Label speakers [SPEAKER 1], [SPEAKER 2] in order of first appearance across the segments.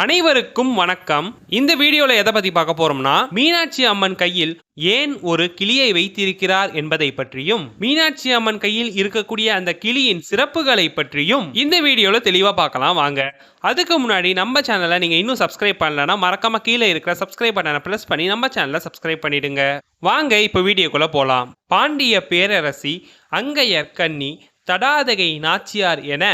[SPEAKER 1] அனைவருக்கும் வணக்கம். இந்த வீடியோல எதை பத்தி பார்க்க போறோம்னா மீனாட்சி அம்மன் கையில் ஏன் ஒரு கிளியை வைத்திருக்கிறார் என்பதை பற்றியும் மீனாட்சி அம்மன் கையில் இருக்கக்கூடிய அந்த கிளியின் சிறப்புகளை பற்றியும் இந்த வீடியோல தெளிவா பார்க்கலாம் வாங்க. அதுக்கு முன்னாடி நம்ம சேனலை நீங்க இன்னும் சப்ஸ்கிரைப் பண்ணலனா மறக்காம கீழே இருக்கிற சப்ஸ்கிரைப் பட்டனை பிரஸ் பண்ணி நம்ம சேனலை சப்ஸ்கிரைப் பண்ணிடுங்க. வாங்க இப்போ வீடியோக்குள்ள போலாம். பாண்டிய பேரரசி அங்கையர் கன்னி தடாதகை நாச்சியார் என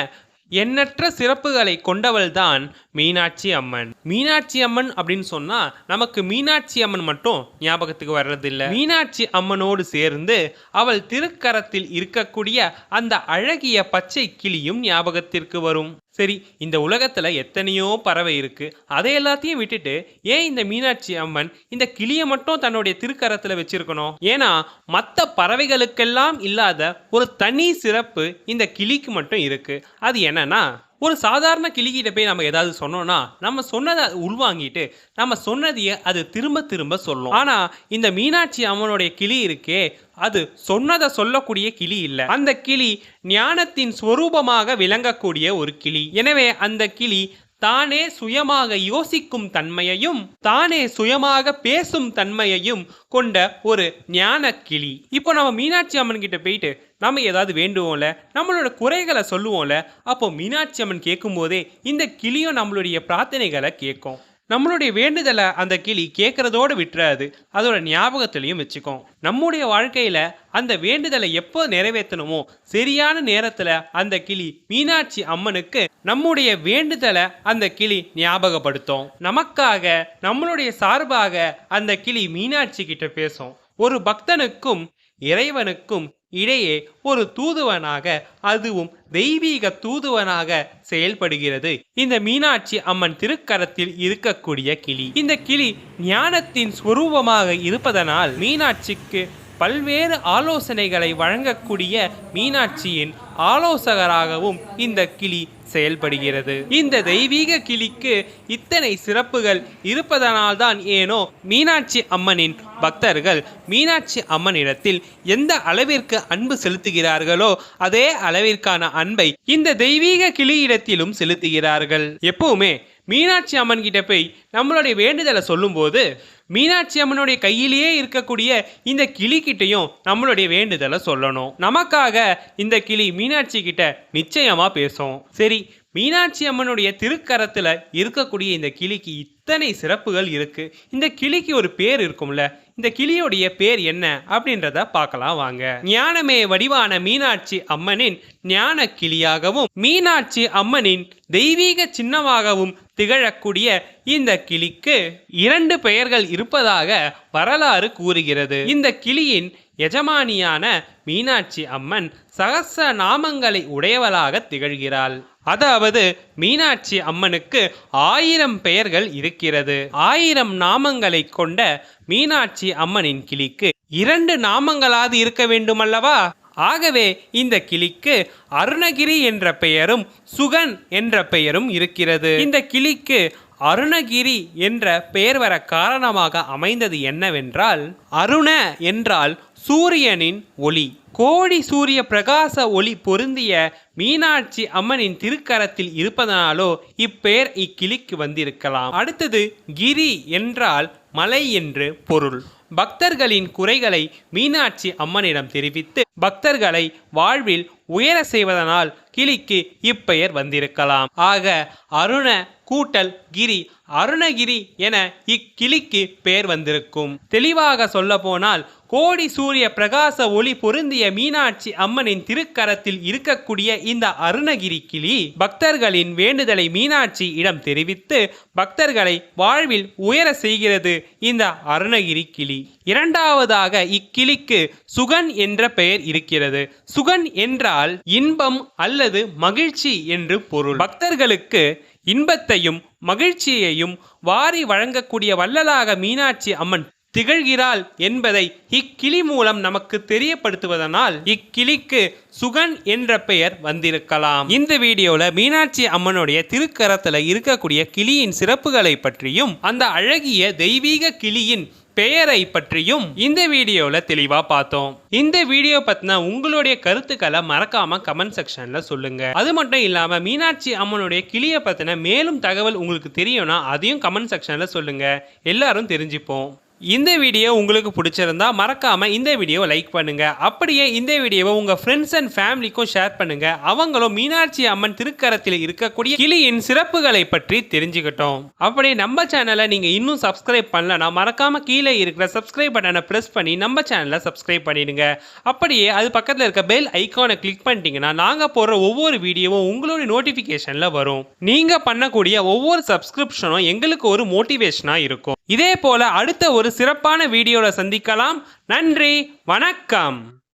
[SPEAKER 1] எண்ணற்ற சிறப்புகளை கொண்டவள்தான் மீனாட்சி அம்மன். மீனாட்சி அம்மன் அப்படின்னு சொன்னா நமக்கு மீனாட்சி அம்மன் மட்டும் ஞாபகத்துக்கு வர்றதில்ல. மீனாட்சி அம்மனோடு சேர்ந்து அவள் திருக்கரத்தில் இருக்கக்கூடிய அந்த அழகிய பச்சை கிளியும் ஞாபகத்திற்கு வரும். சரி இந்த உலகத்தில் எத்தனையோ பறவை இருக்கு. அதை எல்லாத்தையும் விட்டுட்டு ஏன் இந்த மீனாட்சி அம்மன் இந்த கிளியை மட்டும் தன்னுடைய திருக்கரத்தில் வச்சிருக்கணும்? ஏன்னா மற்ற பறவைகளுக்கெல்லாம் இல்லாத ஒரு தனி சிறப்பு இந்த கிளிக்கு மட்டும் இருக்குது அது என்னன்னா ஒரு சாதாரண கிளிகிட்ட போய் நம்ம ஏதாவது சொன்னோம்னா நம்ம சொன்னதை உள்வாங்கிட்டு நம்ம சொன்னதையே அது திரும்ப திரும்ப சொல்லும். ஆனால் இந்த மீனாட்சி அம்மனுடைய கிளி இருக்கே அது சொன்னதை சொல்லக்கூடிய கிளி இல்லை. அந்த கிளி ஞானத்தின் ஸ்வரூபமாக விளங்கக்கூடிய ஒரு கிளி. எனவே அந்த கிளி தானே சுயமாக யோசிக்கும் தன்மையையும் தானே சுயமாக பேசும் தன்மையையும் கொண்ட ஒரு ஞான கிளி. இப்போ நம்ம மீனாட்சி அம்மன் கிட்ட போயிட்டு நம்ம ஏதாவது வேண்டுவோம்ல நம்மளோட குறைகளை சொல்லுவோம்ல அப்போ மீனாட்சி அம்மன் கேட்கும் போதே இந்த கிளியும் நம்மளுடைய பிரார்த்தனைகளை கேட்கும். நம்மளுடைய வேண்டுதலை அந்த கிளி கேட்குறதோடு விட்டுறாது. அதோட ஞாபகத்துலையும் வச்சுக்கும் நம்முடைய வாழ்க்கையில் அந்த வேண்டுதலை எப்போ நிறைவேற்றணுமோ சரியான நேரத்தில் அந்த கிளி மீனாட்சி அம்மனுக்கு நம்முடைய வேண்டுதலை அந்த கிளி ஞாபகப்படுத்தும். நமக்காக நம்மளுடைய சார்பாக அந்த கிளி மீனாட்சி கிட்ட பேசும். ஒரு பக்தனுக்கும் இறைவனுக்கும் இடையே ஒரு தூதுவனாக அதுவும் தெய்வீக தூதுவனாக செயல்படுகிறது. இந்த மீனாட்சி அம்மன் திருக்கரத்தில் இருக்கக்கூடிய கிளி. இந்த கிளி ஞானத்தின் ஸ்வரூபமாக இருப்பதனால் மீனாட்சிக்கு பல்வேறு ஆலோசனைகளை வழங்கக்கூடிய மீனாட்சியின் ஆலோசகராகவும் இந்த கிளி செயல்படுகிறது. இந்த தெய்வீக கிளிக்கு இத்தனை சிறப்புகள் இருப்பதனால்தான் ஏனோ மீனாட்சி அம்மனின் பக்தர்கள் மீனாட்சி அம்மனிடத்தில் எந்த அளவிற்கு அன்பு செலுத்துகிறார்களோ அதே அளவிற்கான அன்பை இந்த தெய்வீக கிளியிடத்திலும் செலுத்துகிறார்கள். எப்பவுமே மீனாட்சி அம்மன் கிட்ட போய் நம்மளுடைய வேண்டுதலை சொல்லும்போது மீனாட்சி அம்மனுடைய கையிலேயே இருக்கக்கூடிய இந்த கிளிக்கிட்டையும் நம்மளுடைய வேண்டுதலை சொல்லணும். நமக்காக இந்த கிளி மீனாட்சி கிட்ட நிச்சயமா பேசும். சரி மீனாட்சி அம்மனுடைய திருக்கரத்தில் இருக்கக்கூடிய இந்த கிளிக்கு இத்தனை சிறப்புகள் இருக்கு. இந்த கிளிக்கு ஒரு பேர் இருக்கும்ல இந்த கிளியோடைய பேர் என்ன அப்படின்றத பார்க்கலாம் வாங்க. ஞானமே வடிவான மீனாட்சி அம்மனின் ஞான கிளியாகவும் மீனாட்சி அம்மனின் தெய்வீக சின்னமாகவும் திகழக்கூடிய இந்த கிளிக்கு இரண்டு பெயர்கள் இருப்பதாக வரலாறு கூறுகிறது. இந்த கிளியின் எஜமானியான மீனாட்சி அம்மன் சகச நாமங்களை உடையவளாக திகழ்கிறாள். அதாவது மீனாட்சி அம்மனுக்கு ஆயிரம் பெயர்கள் இருக்கிறது. ஆயிரம் நாமங்களை கொண்ட மீனாட்சி அம்மனின் கிளிக்கு இரண்டு நாமங்களாவது இருக்க வேண்டுமல்லவா? ஆகவே இந்த கிளிக்கு அருணகிரி என்ற பெயரும் சுகன் என்ற பெயரும் இருக்கிறது. இந்த கிளிக்கு அருணகிரி என்ற பெயர் வர காரணமாக அமைந்தது என்னவென்றால் அருண என்றால் சூரியனின் ஒளி. கோடி சூரிய பிரகாச ஒளி பொருந்திய மீனாட்சி அம்மனின் திருக்கரத்தில் இருப்பதனாலோ இப்பெயர் இக்கிளிக்கு வந்திருக்கலாம். அடுத்தது கிரி என்றால் மலை என்று பொருள். பக்தர்களின் குறைகளை மீனாட்சி அம்மனிடம் தெரிவித்து பக்தர்களை வாழ்வில் உயர செய்வதனால் கிளிக்கு இப்பெயர் வந்திருக்கலாம். ஆக அருண கூட்டல் கிரி அருணகிரி என இக்கிளிக்கு பெயர் வந்திருக்கும். தெளிவாக சொல்ல போனால் கோடி சூரிய பிரகாச ஒளி பொருந்திய மீனாட்சி அம்மனின் திருக்கரத்தில் இருக்கக்கூடிய இந்த அருணகிரி கிளி பக்தர்களின் வேண்டுதலை மீனாட்சி இடம் தெரிவித்து பக்தர்களை வாழ்வில் உயர செய்கிறது இந்த அருணகிரி கிளி. இரண்டாவதாக இக்கிளிக்கு சுகன் என்ற பெயர் இருக்கிறது. சுகன் என்றால் இன்பம் அல்லது மகிழ்ச்சி என்று பொருள். பக்தர்களுக்கு இன்பத்தையும் மகிழ்ச்சியையும் வாரி வழங்கக்கூடிய வள்ளலாக மீனாட்சி அம்மன் திகழ்கிறாள் என்பதை இக்கிளி மூலம் நமக்கு தெரியப்படுத்துவதனால் இக்கிளிக்கு சுகன் என்ற பெயர் வந்திருக்கலாம். இந்த வீடியோவில் மீனாட்சி அம்மனுடைய திருக்கரத்தில் இருக்கக்கூடிய கிளியின் சிறப்புகளை பற்றியும் அந்த அழகிய தெய்வீக கிளியின் பெயரை பற்றியும் இந்த வீடியோவில் தெளிவாக பார்த்தோம். இந்த வீடியோ பற்றின உங்களுடைய கருத்துக்களை மறக்காம கமெண்ட் செக்ஷனில் சொல்லுங்க. அது மட்டும் இல்லாமல் மீனாட்சி அம்மனுடைய கிளியை பற்றின மேலும் தகவல் உங்களுக்கு தெரியும்னா அதையும் கமெண்ட் செக்ஷனில் சொல்லுங்க. எல்லாரும் தெரிஞ்சுப்போம். இந்த வீடியோ உங்களுக்கு பிடிச்சிருந்தா மறக்காம இந்த வீடியோவை லைக் பண்ணுங்க. அப்படியே இந்த வீடியோவை உங்கள் ஃப்ரெண்ட்ஸ் அண்ட் ஃபேமிலிக்கும் ஷேர் பண்ணுங்க. அவங்களும் மீனாட்சி அம்மன் திருக்கரத்தில் இருக்கக்கூடிய கிளியின் சிறப்புகளை பற்றி தெரிஞ்சுக்கிட்டோம். அப்படியே நம்ம சேனலை நீங்க இன்னும் சப்ஸ்கிரைப் பண்ணலன்னா மறக்காம கீழே இருக்கிற சப்ஸ்கிரைப் பட்டனை ப்ரெஸ் பண்ணி நம்ம சேனலை சப்ஸ்கிரைப் பண்ணிடுங்க. அப்படியே அது பக்கத்தில் இருக்க பெல் ஐகானை கிளிக் பண்ணிட்டீங்கன்னா நாங்கள் போடுற ஒவ்வொரு வீடியோவும் உங்களுடைய நோட்டிஃபிகேஷனில் வரும். நீங்கள் பண்ணக்கூடிய ஒவ்வொரு சப்ஸ்கிரிப்ஷனும் எங்களுக்கு ஒரு மோட்டிவேஷனாக இருக்கும். இதே போல அடுத்த ஒரு சிறப்பான வீடியோவில் சந்திக்கலாம். நன்றி வணக்கம்.